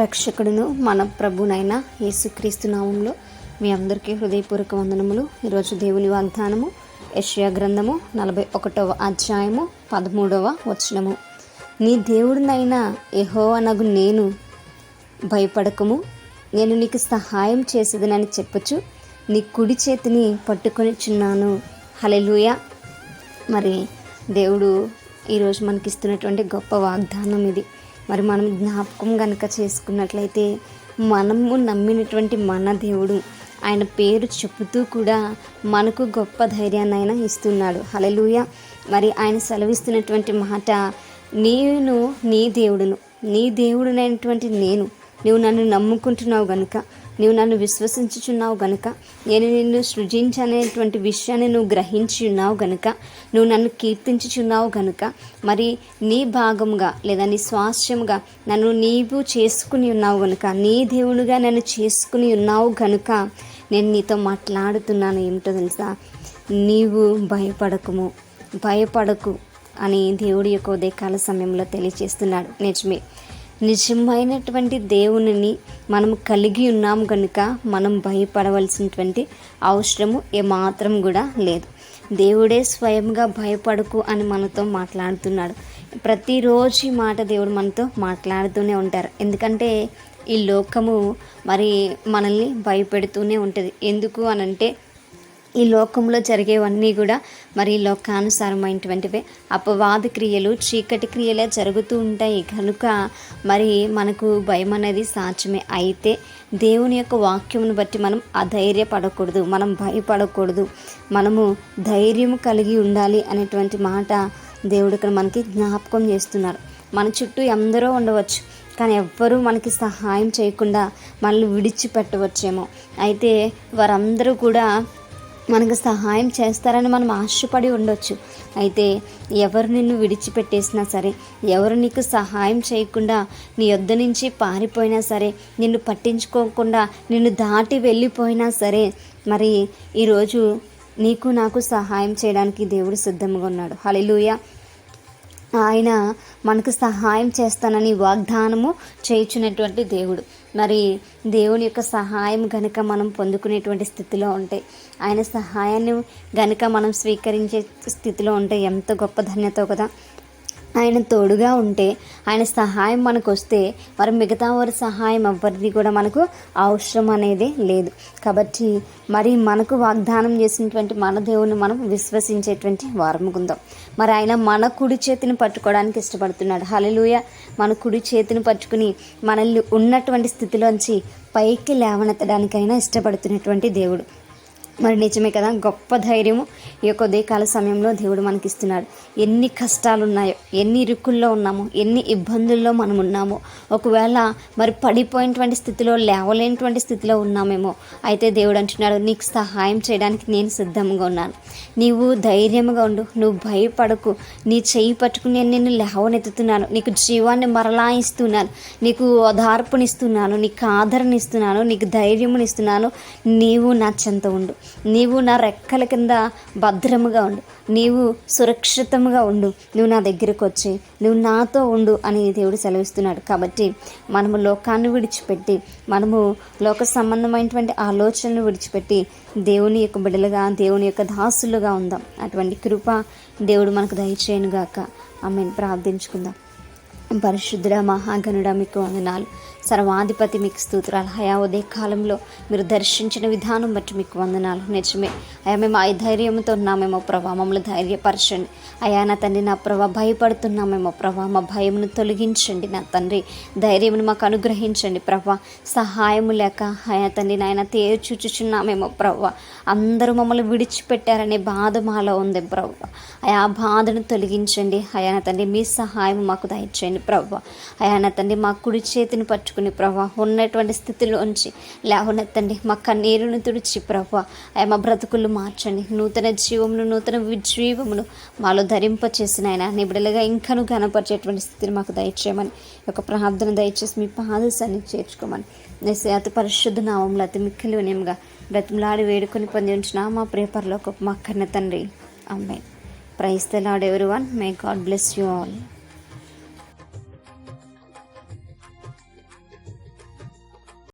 రక్షకుడును మన ప్రభునైన యేసుక్రీస్తు నామంలో మీ అందరికీ హృదయపూర్వక వందనములు. ఈరోజు దేవుని వాగ్దానము యష్యా గ్రంథము నలభై ఒకటవ అధ్యాయము పదమూడవ వచనము. నీ దేవుడినైనా అనగు నేను భయపడకము. నేను నీకు సహాయం చేసేదనని చెప్పచ్చు నీ కుడి చేతిని పట్టుకొని చిన్నాను హలెలుయ మరి దేవుడు ఈరోజు మనకిస్తున్నటువంటి గొప్ప వాగ్దానం ఇది మరి మనం జ్ఞాపకం కనుక చేసుకున్నట్లయితే మనము నమ్మినటువంటి మన దేవుడు. ఆయన పేరు చెబుతూ కూడా మనకు గొప్ప ధైర్యాన్ని ఆయన ఇస్తున్నాడు. హలలుయ మరి ఆయన సెలవిస్తున్నటువంటి మాట నేను నీ దేవుడును నీ దేవుడునైనటువంటి నేను నువ్వు నన్ను నమ్ముకుంటున్నావు కనుక నువ్వు నన్ను విశ్వసించుచున్నావు గనుక. నేను నిన్ను సృజించనేటువంటి విషయాన్ని నువ్వు గ్రహించి ఉన్నావు గనుక. నువ్వు నన్ను కీర్తించుచున్నావు గనుక. మరి నీ భాగముగా లేదా నీ స్వాస్థ్యముగా నన్ను నీవు చేసుకుని ఉన్నావు గనుక. నీ దేవుడుగా నన్ను చేసుకుని ఉన్నావు గనుక. నేను నీతో మాట్లాడుతున్నాను ఏమిటో తెలుసా? నీవు భయపడకము. భయపడకు అని దేవుడి యొక్క ఉదయకాల సమయంలో తెలియచేస్తున్నాడు నిజమే. నిజమైనటువంటి దేవునిని మనం కలిగి ఉన్నాం కనుక మనం భయపడవలసినటువంటి అవసరము ఏమాత్రం కూడా లేదు. దేవుడే స్వయంగా భయపడకు అని మనతో మాట్లాడుతున్నాడు. ప్రతిరోజు ఈ మాట దేవుడు మనతో మాట్లాడుతూనే ఉంటారు. ఎందుకంటే ఈ లోకము మరి మనల్ని భయపెడుతూనే ఉంటుంది. ఎందుకు అనంటే ఈ లోకంలో జరిగేవన్నీ కూడా మరి లోకానుసారమైనటువంటివే. అపవాద క్రియలు చీకటి క్రియలే జరుగుతూ ఉంటాయి. కనుక మరి మనకు భయం అనేది సాధ్యమే. అయితే దేవుని యొక్క వాక్యమును బట్టి మనం అధైర్యపడకూడదు మనం భయపడకూడదు. మనము ధైర్యం కలిగి ఉండాలి అనేటువంటి మాట దేవుడు ఇక్కడ మనకి జ్ఞాపకం చేస్తున్నారు. మన చుట్టూ ఎందరో ఉండవచ్చు కానీ ఎవ్వరూ మనకి సహాయం చేయకుండా మనల్ని విడిచిపెట్టవచ్చేమో. అయితే వారందరూ కూడా మనకు సహాయం చేస్తారని మనం ఆశపడి ఉండొచ్చు. అయితే ఎవరు నిన్ను విడిచిపెట్టేసినా సరే ఎవరు నీకు సహాయం చేయకుండా నీ యొద్ద నుంచి పారిపోయినా సరే నిన్ను పట్టించుకోకుండా నిన్ను దాటి వెళ్ళిపోయినా సరే మరి ఈరోజు నీకు నాకు సహాయం చేయడానికి దేవుడు సిద్ధంగా ఉన్నాడు. హలిలుయ ఆయన మనకు సహాయం చేస్తానని వాగ్దానము చేయించినటువంటి దేవుడు. మరి దేవుని యొక్క సహాయం గనుక మనం పొందుకునేటువంటి స్థితిలో ఉంటే ఆయన సహాయాన్ని గనుక మనం స్వీకరించే స్థితిలో ఉంటే ఎంత గొప్ప ధన్యత కదా. ఆయన తోడుగా ఉంటే ఆయన సహాయం మనకు వస్తే మరి మిగతా వారి సహాయం ఎవరిది కూడా మనకు అవసరం అనేది లేదు. కాబట్టి మరి మనకు వాగ్దానం చేసినటువంటి మన దేవుని మనం విశ్వసించేటువంటి వారముకుందాం మరి ఆయన మన కుడి చేతిని పట్టుకోవడానికి ఇష్టపడుతున్నాడు. హలలుయ మన కుడి చేతిని పట్టుకుని మనల్ని ఉన్నటువంటి స్థితిలోంచి పైకి లేవనెత్తడానికైనా ఇష్టపడుతున్నటువంటి దేవుడు. మరి నిజమే కదా గొప్ప ధైర్యము ఈ యొక్క ఉదయకాల సమయంలో దేవుడు మనకి ఇస్తున్నాడు ఎన్ని కష్టాలు ఉన్నాయో ఎన్ని ఇరుకుల్లో ఉన్నామో ఎన్ని ఇబ్బందుల్లో మనం ఉన్నామో ఒకవేళ మరి పడిపోయినటువంటి స్థితిలో లేవలేనటువంటి స్థితిలో ఉన్నామేమో అయితే దేవుడు అంటున్నాడు నీకు సహాయం చేయడానికి నేను సిద్ధంగా ఉన్నాను. నీవు ధైర్యంగా ఉండు నువ్వు భయపడకు. నీ చేయి పట్టుకుని నేను నిన్ను లేవనెత్తుతున్నాను. నీకు జీవాన్ని మరలా ఇస్తున్నాను. నీకు ఓదార్పునిస్తున్నాను. నీకు ఆదరణ ఇస్తున్నాను నీకు ధైర్యమునిస్తున్నాను. నీవు నా చెంత ఉండు. నీవు నా రెక్కల కింద భద్రముగా ఉండు. నీవు సురక్షితంగా ఉండు. నువ్వు నా దగ్గరకు వచ్చి నువ్వు నాతో ఉండు అని దేవుడు సెలవిస్తున్నాడు. కాబట్టి మనము లోకాన్ని విడిచిపెట్టి మనము లోక సంబంధమైనటువంటి ఆలోచనలు విడిచిపెట్టి దేవుని యొక్క బిడలుగా దేవుని యొక్క దాసులుగా ఉందాం. అటువంటి కృప దేవుడు మనకు దయచేయనుగాక. ఆమెను. ప్రార్థించుకుందాం. పరిశుద్ధుడ మహాగణుడ మీకు వందనాలు. సర్వాధిపతి మీకు స్తోత్రాలు. హయా ఉదయ కాలంలో మీరు దర్శించిన విధానం బట్టి మీకు వందనాలు. నిజమే. అయా మేము ఆ ధైర్యంతో ఉన్నామేమో ప్రభా మమ్మల్ని ధైర్యపరచండి. అయా నా తండ్రి నా ప్రభా భయపడుతున్నామేమో ప్రభా మా భయమును తొలగించండి. నా తండ్రి ధైర్యమును మాకు అనుగ్రహించండి ప్రభా. సహాయము లేక అయా తండ్రి నాయన చూచుచున్నామేమో ప్రభా. అందరూ మమ్మల్ని విడిచిపెట్టారనే బాధ మాలో ఉంది ప్రభా. అయా ఆ బాధను తొలగించండి. అయా నా తండ్రి మీ సహాయం మాకు దయచేయండి ప్రభా. అయా నా తండ్రి మా కుడి చేతిని పట్టుకుని ప్రభా ఉన్నటువంటి స్థితిలోంచి తండ్రి మా కన్నీరును తుడిచి ప్రభా అయా మా బ్రతుకులు మార్చండి. నూతన జీవమును నూతన విజీవమును మాలో ధరింప చేసిన ఆయన నిబిడలుగా ఇంకను ఘనపరిచేటువంటి స్థితిని మాకు దయచేయమని ఒక ప్రార్థన దయచేసి మీ పాదశాన్ని చేర్చుకోమని నేసే అతి పరిశుద్ధ నామంలో అతి మిక్కిలి నేముగా బ్రతిమలాడి వేడుకొని పొంది ఉంచిన మా ప్రేపర్లో ఒక మా కన్న తండ్రి. అమ్మాయి ప్రైస్ ఎవరి one may God bless you all.